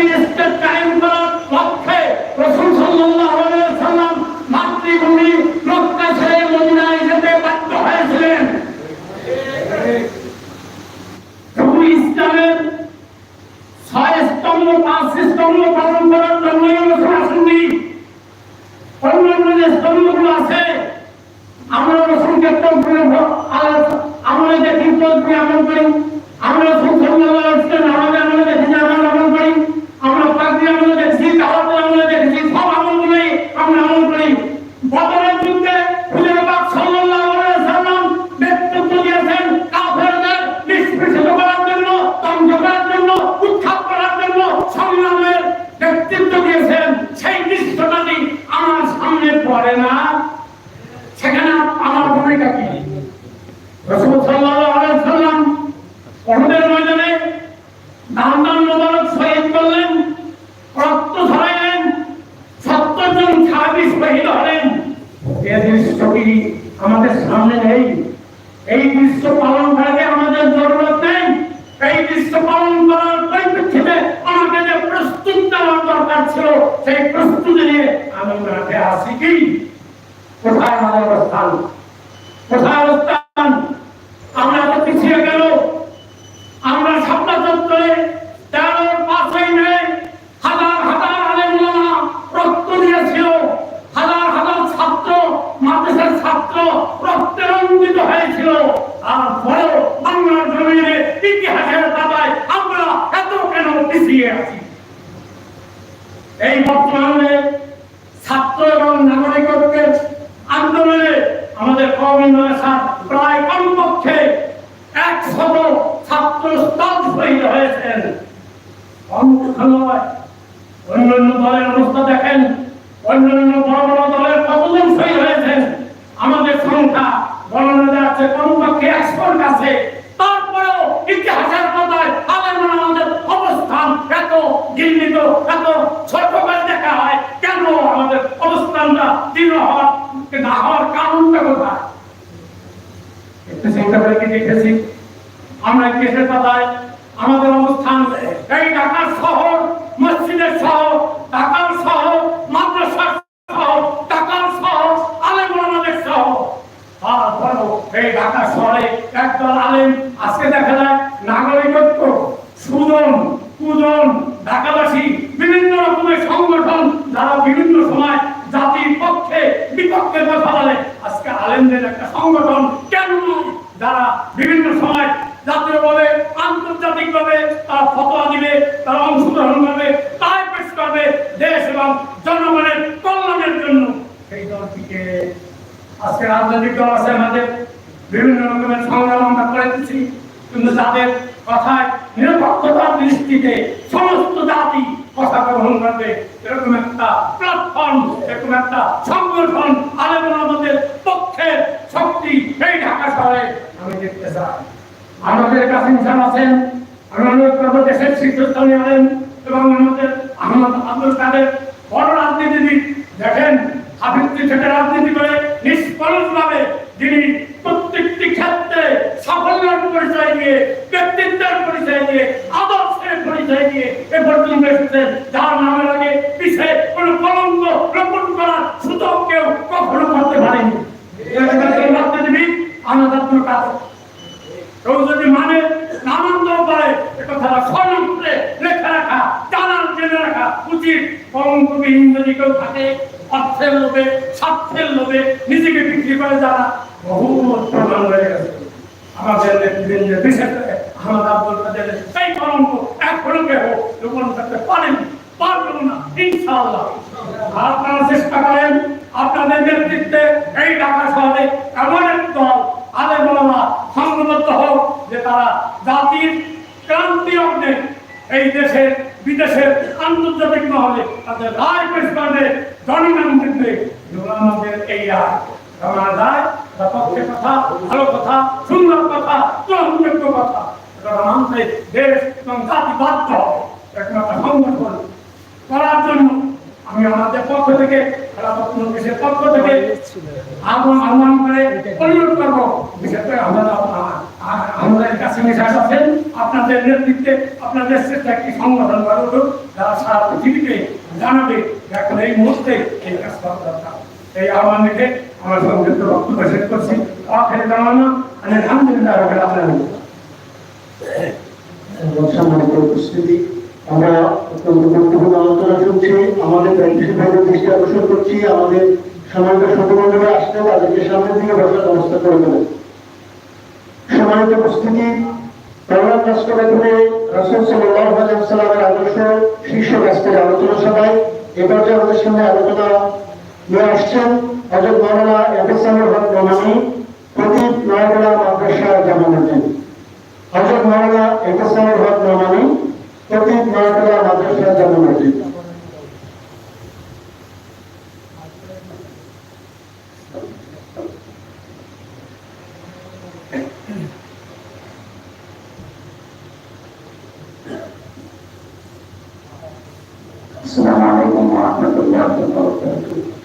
ইসলামী state স্তম্ভ, পাঁচ স্তম্ভ পালন করার জন্যই রসুল আসেননি। অন্যান্য যে স্তম্ভগুলো আছে, আমরা রসুলকে আমরা দেখি আমরা রসুল সাল্লাল্লাহু ওয়াসাল্লাম আমাদের আমলে দেখি যে আমরা আমল করি আমরা পাকড়ি আমলে দেখছি দাওয়াতের আমলে দেখছি সব আমলগুলোই আমরা আমল করি বদরের যুদ্ধে হুজুর পাক সাল্লাল্লাহু আলাইহি ওয়াসাল্লাম নেতৃত্ব দিয়েছেন কাফেরদের নিষ্পেষিত করার জন্য ধ্বংস করার জন্য উৎখাত করার জন্য সংগ্রামের নেতৃত্ব দিয়েছেন সেই দৃশ্যটাই আমার পড়ে না, সেখানে আমার ভূমিকা কি? আমাদের সামনে নেই? এই দৃশ্য পালন করাকে আমাদের জরুরত নেই? এই দৃশ্য পালন করার পরিপ্রেক্ষিতে আমাকে যে প্রস্তুত নেওয়ার দরকার ছিল, সেই প্রস্তুতি নিয়ে আমি আসি কি কোথায় আমাদের অবস্থান? কোথায় অবস্থান? আমরা এত পিছিয়ে গেল। আমরা সাপলা চত্বরে তেরোর পাঁচই মে হাজার হাজার আলেমুলামা রক্ত দিয়েছিল। হাজার হাজার ছাত্র, মাদ্রাসার ছাত্র রক্তে রঞ্জিত হয়েছিল। আর পরেও বাংলার জমিনে ইতিহাসের পাতায় আমরা এত কেন পিছিয়ে আছি? এই বর্তমানে এবং আন্দোলনে আমাদের কমিউনিস্ট প্রায় কমপক্ষে একশত ছাত্র স্তব্ধ শহীদ হয়েছেন। অন্যান্য দলের অবস্থা দেখেন। অন্যান্য বড় বড় দলের কতজন শহীদ হয়েছেন আমাদের সংখ্যা গণনা যাচ্ছে কমপক্ষে একশোর কাছে তারপরেও ইতিহাসের পাতায় আলেমরা আমাদের অবস্থান এত ঘৃণিত এত ছোট করে দেখা হয় কেন আমাদের না হওয়ার কারণটা কোথায়? চিন্তা করে কি দেখেছি আমরা কেসের পাতায়? আমাদের অবস্থান এই ঢাকার শহর, মসজিদের শহর, ঢাকার শহর, মাদ্রাসার শহর, ঢাকার শহর, আলেম শহর। এই ঢাকা শহরে একদল আলেম আজকে দেখা যায় নাগরিকত্ব সুজন কুজন ঢাকাবাসী বিভিন্ন রকমের সংগঠন যারা বিভিন্ন সময় জাতির পক্ষে বিপক্ষে কথা বলে আজকে আলেমদের একটা সংগঠন কেন? যারা বিভিন্ন সময় জাতীয়ভাবে, আন্তর্জাতিকভাবে তারা ফতোয়া দিবে, তারা অংশগ্রহণ করবে তাই পেশ করবে দেশ এবং জনগণের কল্যাণের জন্য। সেই দলটিকে আজকে রাজনৈতিক দল আছে আমাদের। বিভিন্ন রকমের সংগ্রাম আমরা করে দিচ্ছি। কিন্তু তাদের কথায় নিরপেক্ষতার দৃষ্টিতে সমস্ত জাতি কথা গ্রহণ করবে। এরকম একটা প্ল্যাটফর্ম এরকম একটা সংগঠন আলেমন পক্ষের শক্তি এই ঢাকা শহরে। আমি দেখতে চাই। আমাদের কাছে ইনসান আছেন আমি অনুরোধ করব দেশের শীর্ষস্থানে আনেন এবং আমাদের আহমদ আব্দুল কাদের বড় রাজনীতিবিদ। দেখেন হাফিজ থেকে রাজনীতি করে রাখা উচিত। কেউ থাকে, অর্থের লোভে, স্বার্থের লোভে নিজেকে বিক্রি করে যারা বহু প্রমাণ হয়ে গেছে। চেষ্টা আপনাদের নেতৃত্বে এই ঢাকা শহরে এমন এক দল আলেম ওলামা সংঘবদ্ধ হোক যে তারা জাতির ক্রান্তি অগ্নে এই দেশের বিদেশের আন্তর্জাতিক আমার ভালো কথা, সুন্দর কথা, গ্রহণযোগ্য কথা। মানতে দেশ এবং করার জন্য আমি আমাদের পক্ষ পক্ষ থেকে আহ্বান আহ্বান করে করে আমাদের কাছে আপনাদের নেতৃত্বে, আপনাদের শ্রেষ্ঠ একটি সংগঠন গড়ে উঠুক সারা পৃথিবীকে জানাবে। এখন এই মুহূর্তে এই কাজ করা দরকার এই আহ্বান রেখে আমার সংক্ষিপ্ত বক্তব্য শেষ করছি। আখের জানানো আলহামদুলিল্লাহ রবিল আলমিন। সম্মানিত উপস্থিতি, আমরা অত্যন্ত গুরুত্বপূর্ণ আলোচনা শুনছি আমাদের দায়িত্বশীলভাবে দৃষ্টি আকর্ষণ করছি। আমাদের সম্মানিত সন্তানরা আসলে তাদেরকে সামনের দিকে বসার ব্যবস্থা করে উপস্থিতি করোনা রাষ্ট্র ধরে রসুল সাল্লাহ সাল্লামের আদর্শ শীর্ষ রাষ্ট্রের আলোচনা সভায় এবার যে আমাদের সামনে আলোচনা নিয়ে আসছেন হজরত মাওলানা এফএসএমের হক রমানি প্রদীপ নয়গড়া মাদ্রাসা জামানুদ্দিন হজরত মাওলানা এফএসএমের হক রমানি প্রদীপ নয়গড়া মাদ্রাসা জামানুদ্দিন ورحمة الله وبركاته